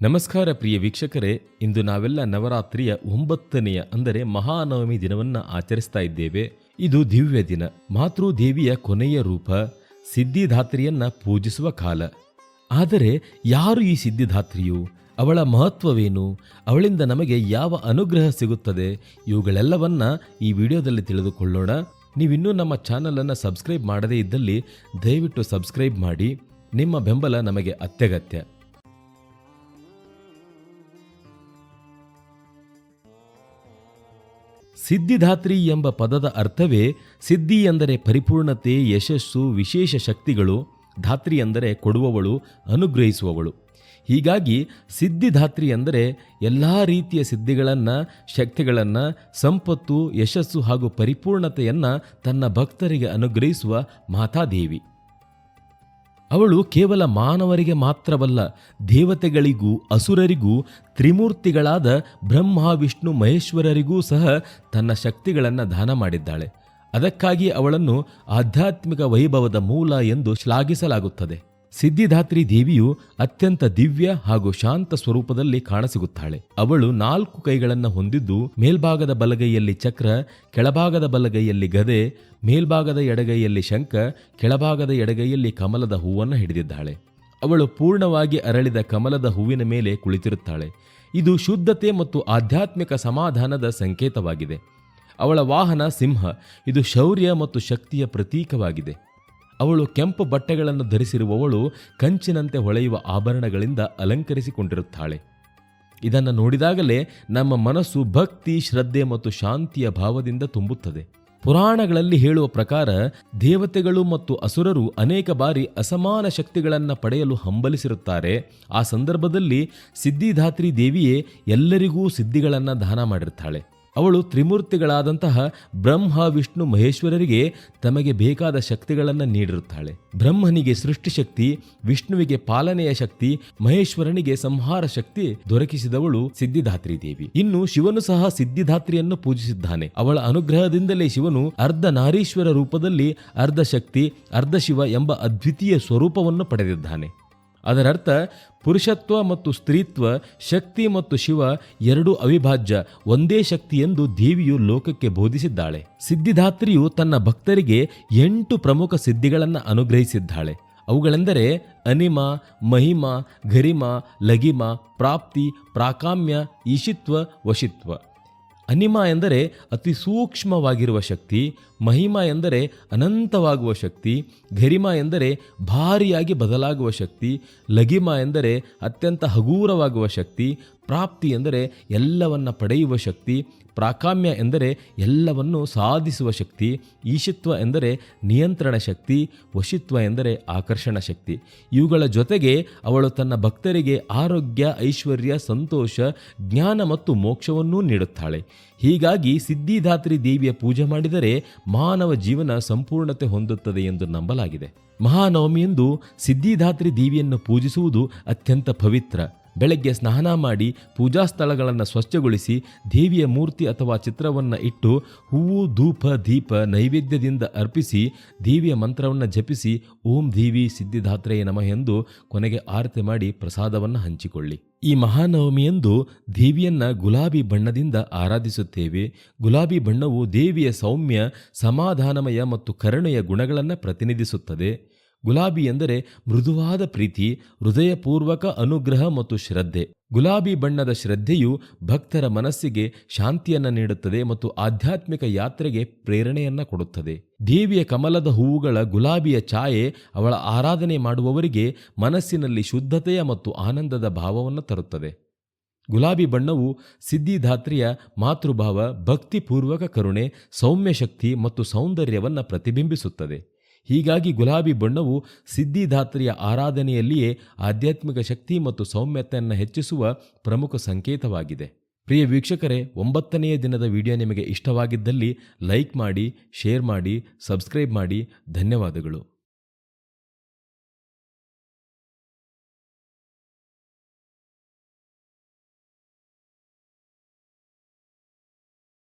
ನಮಸ್ಕಾರ ಪ್ರಿಯ ವೀಕ್ಷಕರೇ, ಇಂದು ನಾವೆಲ್ಲ ನವರಾತ್ರಿಯ ಒಂಬತ್ತನೆಯ, ಅಂದರೆ ಮಹಾನವಮಿ ದಿನವನ್ನ ಆಚರಿಸ್ತಾ ಇದ್ದೇವೆ. ಇದು ದಿವ್ಯ ದಿನ, ಮಾತೃದೇವಿಯ ಕೊನೆಯ ರೂಪ ಸಿದ್ಧಿಧಾತ್ರಿಯನ್ನ ಪೂಜಿಸುವ ಕಾಲ. ಆದರೆ ಯಾರು ಈ ಸಿದ್ಧಿಧಾತ್ರಿಯು ಅವಳ ಮಹತ್ವವೇನು? ಅವಳಿಂದ ನಮಗೆ ಯಾವ ಅನುಗ್ರಹ ಸಿಗುತ್ತದೆ? ಇವುಗಳೆಲ್ಲವನ್ನ ಈ ವಿಡಿಯೋದಲ್ಲಿ ತಿಳಿದುಕೊಳ್ಳೋಣ. ನೀವಿನ್ನೂ ನಮ್ಮ ಚಾನಲನ್ನು ಸಬ್ಸ್ಕ್ರೈಬ್ ಮಾಡದೇ ಇದ್ದಲ್ಲಿ ದಯವಿಟ್ಟು ಸಬ್ಸ್ಕ್ರೈಬ್ ಮಾಡಿ. ನಿಮ್ಮ ಬೆಂಬಲ ನಮಗೆ ಅತ್ಯಗತ್ಯ. ಸಿದ್ಧಿಧಾತ್ರಿ ಎಂಬ ಪದದ ಅರ್ಥವೇ ಸಿದ್ಧಿ ಎಂದರೆ ಪರಿಪೂರ್ಣತೆ, ಯಶಸ್ಸು, ವಿಶೇಷ ಶಕ್ತಿಗಳು. ಧಾತ್ರಿ ಎಂದರೆ ಕೊಡುವವಳು, ಅನುಗ್ರಹಿಸುವವಳು. ಹೀಗಾಗಿ ಸಿದ್ಧಿಧಾತ್ರಿ ಎಂದರೆ ಎಲ್ಲ ರೀತಿಯ ಸಿದ್ಧಿಗಳನ್ನು, ಶಕ್ತಿಗಳನ್ನು, ಸಂಪತ್ತು, ಯಶಸ್ಸು ಹಾಗೂ ಪರಿಪೂರ್ಣತೆಯನ್ನು ತನ್ನ ಭಕ್ತರಿಗೆ ಅನುಗ್ರಹಿಸುವ ಮಾತಾದೇವಿ. ಅವಳು ಕೇವಲ ಮಾನವರಿಗೆ ಮಾತ್ರವಲ್ಲ, ದೇವತೆಗಳಿಗೂ, ಅಸುರರಿಗೂ, ತ್ರಿಮೂರ್ತಿಗಳಾದ ಬ್ರಹ್ಮ, ವಿಷ್ಣು, ಮಹೇಶ್ವರರಿಗೂ ಸಹ ತನ್ನ ಶಕ್ತಿಗಳನ್ನು ದಾನ ಮಾಡಿದ್ದಾಳೆ. ಅದಕ್ಕಾಗಿ ಅವಳನ್ನು ಆಧ್ಯಾತ್ಮಿಕ ವೈಭವದ ಮೂಲ ಎಂದು ಶ್ಲಾಘಿಸಲಾಗುತ್ತದೆ. ಸಿದ್ಧಿಧಾತ್ರಿ ದೇವಿಯು ಅತ್ಯಂತ ದಿವ್ಯ ಹಾಗೂ ಶಾಂತ ಸ್ವರೂಪದಲ್ಲಿ ಕಾಣಸಿಗುತ್ತಾಳೆ. ಅವಳು ನಾಲ್ಕು ಕೈಗಳನ್ನು ಹೊಂದಿದ್ದು ಮೇಲ್ಭಾಗದ ಬಲಗೈಯಲ್ಲಿ ಚಕ್ರ, ಕೆಳಭಾಗದ ಬಲಗೈಯಲ್ಲಿ ಗದೆ, ಮೇಲ್ಭಾಗದ ಎಡಗೈಯಲ್ಲಿ ಶಂಖ, ಕೆಳಭಾಗದ ಎಡಗೈಯಲ್ಲಿ ಕಮಲದ ಹೂವನ್ನು ಹಿಡಿದಿದ್ದಾಳೆ. ಅವಳು ಪೂರ್ಣವಾಗಿ ಅರಳಿದ ಕಮಲದ ಹೂವಿನ ಮೇಲೆ ಕುಳಿತಿರುತ್ತಾಳೆ. ಇದು ಶುದ್ಧತೆ ಮತ್ತು ಆಧ್ಯಾತ್ಮಿಕ ಸಮಾಧಾನದ ಸಂಕೇತವಾಗಿದೆ. ಅವಳ ವಾಹನ ಸಿಂಹ, ಇದು ಶೌರ್ಯ ಮತ್ತು ಶಕ್ತಿಯ ಪ್ರತೀಕವಾಗಿದೆ. ಅವಳು ಕೆಂಪು ಬಟ್ಟೆಗಳನ್ನು ಧರಿಸಿರುವವಳು ಕಂಚಿನಂತೆ ಹೊಳೆಯುವ ಆಭರಣಗಳಿಂದ ಅಲಂಕರಿಸಿಕೊಂಡಿರುತ್ತಾಳೆ. ಇದನ್ನು ನೋಡಿದಾಗಲೇ ನಮ್ಮ ಮನಸ್ಸು ಭಕ್ತಿ, ಶ್ರದ್ಧೆ ಮತ್ತು ಶಾಂತಿಯ ಭಾವದಿಂದ ತುಂಬುತ್ತದೆ. ಪುರಾಣಗಳಲ್ಲಿ ಹೇಳುವ ಪ್ರಕಾರ ದೇವತೆಗಳು ಮತ್ತು ಅಸುರರು ಅನೇಕ ಬಾರಿ ಅಸಮಾನ ಶಕ್ತಿಗಳನ್ನು ಪಡೆಯಲು ಹಂಬಲಿಸಿರುತ್ತಾರೆ. ಆ ಸಂದರ್ಭದಲ್ಲಿ ಸಿದ್ಧಿಧಾತ್ರಿ ದೇವಿಯೇ ಎಲ್ಲರಿಗೂ ಸಿದ್ಧಿಗಳನ್ನು ದಾನ ಮಾಡಿರ್ತಾಳೆ ಅವಳು ತ್ರಿಮೂರ್ತಿಗಳಾದಂತಹ ಬ್ರಹ್ಮ, ವಿಷ್ಣು, ಮಹೇಶ್ವರರಿಗೆ ತಮಗೆ ಬೇಕಾದ ಶಕ್ತಿಗಳನ್ನು ನೀಡಿರುತ್ತಾಳೆ. ಬ್ರಹ್ಮನಿಗೆ ಸೃಷ್ಟಿಶಕ್ತಿ ವಿಷ್ಣುವಿಗೆ ಪಾಲನೆಯ ಶಕ್ತಿ, ಮಹೇಶ್ವರನಿಗೆ ಸಂಹಾರ ಶಕ್ತಿ ದೊರಕಿಸಿದವಳು ಸಿದ್ಧಿಧಾತ್ರಿ ದೇವಿ. ಇನ್ನು ಶಿವನು ಸಹ ಸಿದ್ಧಿಧಾತ್ರಿಯನ್ನು ಪೂಜಿಸಿದ್ದಾನೆ. ಅವಳ ಅನುಗ್ರಹದಿಂದಲೇ ಶಿವನು ಅರ್ಧ ನಾರೀಶ್ವರ ರೂಪದಲ್ಲಿ ಅರ್ಧ ಶಕ್ತಿ, ಅರ್ಧ ಶಿವ ಎಂಬ ಅದ್ವಿತೀಯ ಸ್ವರೂಪವನ್ನು ಪಡೆದಿದ್ದಾನೆ. ಅದರರ್ಥ ಪುರುಷತ್ವ ಮತ್ತು ಸ್ತ್ರೀತ್ವ, ಶಕ್ತಿ ಮತ್ತು ಶಿವ ಎರಡೂ ಅವಿಭಾಜ್ಯ, ಒಂದೇ ಶಕ್ತಿ ಎಂದು ದೇವಿಯು ಲೋಕಕ್ಕೆ ಬೋಧಿಸಿದ್ದಾಳೆ. ಸಿದ್ಧಿಧಾತ್ರಿಯು ತನ್ನ ಭಕ್ತರಿಗೆ ಎಂಟು ಪ್ರಮುಖ ಸಿದ್ಧಿಗಳನ್ನು ಅನುಗ್ರಹಿಸಿದ್ದಾಳೆ. ಅವುಗಳೆಂದರೆ ಅನಿಮ, ಮಹಿಮ ಗರಿಮ ಲಗಿಮ ಪ್ರಾಪ್ತಿ, ಪ್ರಾಕಾಮ್ಯ, ಈಶಿತ್ವ, ವಶಿತ್ವ. ಅನಿಮ ಎಂದರೆ ಅತಿ ಸೂಕ್ಷ್ಮವಾಗಿರುವ ಶಕ್ತಿ, ಮಹಿಮ ಎಂದರೆ ಅನಂತವಾಗುವ ಶಕ್ತಿ, ಘರಿಮ ಎಂದರೆ ಭಾರಿಯಾಗಿ ಬದಲಾಗುವ ಶಕ್ತಿ ಲಗಿಮ ಎಂದರೆ ಅತ್ಯಂತ ಹಗೂರವಾಗುವ ಶಕ್ತಿ ಪ್ರಾಪ್ತಿ ಎಂದರೆ ಎಲ್ಲವನ್ನ ಪಡೆಯುವ ಶಕ್ತಿ, ಪ್ರಾಕಾಮ್ಯ ಎಂದರೆ ಎಲ್ಲವನ್ನು ಸಾಧಿಸುವ ಶಕ್ತಿ, ಈಶಿತ್ವ ಎಂದರೆ ನಿಯಂತ್ರಣ ಶಕ್ತಿ, ವಶಿತ್ವ ಎಂದರೆ ಆಕರ್ಷಣ ಶಕ್ತಿ. ಇವುಗಳ ಜೊತೆಗೆ ಅವಳು ತನ್ನ ಭಕ್ತರಿಗೆ ಆರೋಗ್ಯ, ಐಶ್ವರ್ಯ, ಸಂತೋಷ, ಜ್ಞಾನ ಮತ್ತು ಮೋಕ್ಷವನ್ನೂ ನೀಡುತ್ತಾಳೆ. ಹೀಗಾಗಿ ಸಿದ್ಧಿದಾತ್ರಿ ದೇವಿಯ ಪೂಜೆ ಮಾಡಿದರೆ ಮಾನವ ಜೀವನ ಸಂಪೂರ್ಣತೆ ಹೊಂದುತ್ತದೆ ಎಂದು ನಂಬಲಾಗಿದೆ. ಮಹಾನವಮಿಯಂದು ಸಿದ್ಧಿದಾತ್ರಿ ದೇವಿಯನ್ನು ಪೂಜಿಸುವುದು ಅತ್ಯಂತ ಪವಿತ್ರ. ಬೆಳಗ್ಗೆ ಸ್ನಾನ ಮಾಡಿ ಪೂಜಾ ಸ್ಥಳಗಳನ್ನು ಸ್ವಚ್ಛಗೊಳಿಸಿ ದೇವಿಯ ಮೂರ್ತಿ ಅಥವಾ ಚಿತ್ರವನ್ನು ಇಟ್ಟು ಹೂವು, ಧೂಪ, ದೀಪ ನೈವೇದ್ಯದಿಂದ ಅರ್ಪಿಸಿ ದೇವಿಯ ಮಂತ್ರವನ್ನು ಜಪಿಸಿ ಓಂ ದೇವಿ ಸಿದ್ಧಿದಾತ್ರೆಯ ನಮಃ ಎಂದು ಕೊನೆಗೆ ಆರತಿ ಮಾಡಿ ಪ್ರಸಾದವನ್ನು ಹಂಚಿಕೊಳ್ಳಿ. ಈ ಮಹಾನವಮಿಯಂದು ದೇವಿಯನ್ನ ಗುಲಾಬಿ ಬಣ್ಣದಿಂದ ಆರಾಧಿಸುತ್ತೇವೆ. ಗುಲಾಬಿ ಬಣ್ಣವು ದೇವಿಯ ಸೌಮ್ಯ, ಸಮಾಧಾನಮಯ ಮತ್ತು ಕರುಣೆಯ ಗುಣಗಳನ್ನು ಪ್ರತಿನಿಧಿಸುತ್ತದೆ. ಗುಲಾಬಿ ಎಂದರೆ ಮೃದುವಾದ ಪ್ರೀತಿ, ಹೃದಯಪೂರ್ವಕ ಅನುಗ್ರಹ ಮತ್ತು ಶ್ರದ್ಧೆ. ಗುಲಾಬಿ ಬಣ್ಣದ ಶ್ರದ್ಧೆಯು ಭಕ್ತರ ಮನಸ್ಸಿಗೆ ಶಾಂತಿಯನ್ನು ನೀಡುತ್ತದೆ ಮತ್ತು ಆಧ್ಯಾತ್ಮಿಕ ಯಾತ್ರೆಗೆ ಪ್ರೇರಣೆಯನ್ನು ಕೊಡುತ್ತದೆ. ದೇವಿಯ ಕಮಲದ ಹೂವುಗಳ ಗುಲಾಬಿಯ ಛಾಯೆ ಅವಳ ಆರಾಧನೆ ಮಾಡುವವರಿಗೆ ಮನಸ್ಸಿನಲ್ಲಿ ಶುದ್ಧತೆಯ ಮತ್ತು ಆನಂದದ ಭಾವವನ್ನು ತರುತ್ತದೆ. ಗುಲಾಬಿ ಬಣ್ಣವು ಸಿದ್ಧಿಧಾತ್ರಿಯ ಮಾತೃಭಾವ, ಭಕ್ತಿಪೂರ್ವಕ ಕರುಣೆ ಸೌಮ್ಯ ಶಕ್ತಿ ಮತ್ತು ಸೌಂದರ್ಯವನ್ನು ಪ್ರತಿಬಿಂಬಿಸುತ್ತದೆ. ಹೀಗಾಗಿ ಗುಲಾಬಿ ಬಣ್ಣವು ಸಿದ್ಧಿದಾತ್ರಿಯ ಆರಾಧನೆಯಲ್ಲಿಯೇ ಆಧ್ಯಾತ್ಮಿಕ ಶಕ್ತಿ ಮತ್ತು ಸೌಮ್ಯತೆಯನ್ನು ಹೆಚ್ಚಿಸುವ ಪ್ರಮುಖ ಸಂಕೇತವಾಗಿದೆ. ಪ್ರಿಯ ವೀಕ್ಷಕರೇ, ಒಂಬತ್ತನೆಯ ದಿನದ ವಿಡಿಯೋ ನಿಮಗೆ ಇಷ್ಟವಾಗಿದ್ದಲ್ಲಿ ಲೈಕ್ ಮಾಡಿ, ಶೇರ್ ಮಾಡಿ, ಸಬ್ಸ್ಕ್ರೈಬ್ ಮಾಡಿ. ಧನ್ಯವಾದಗಳು.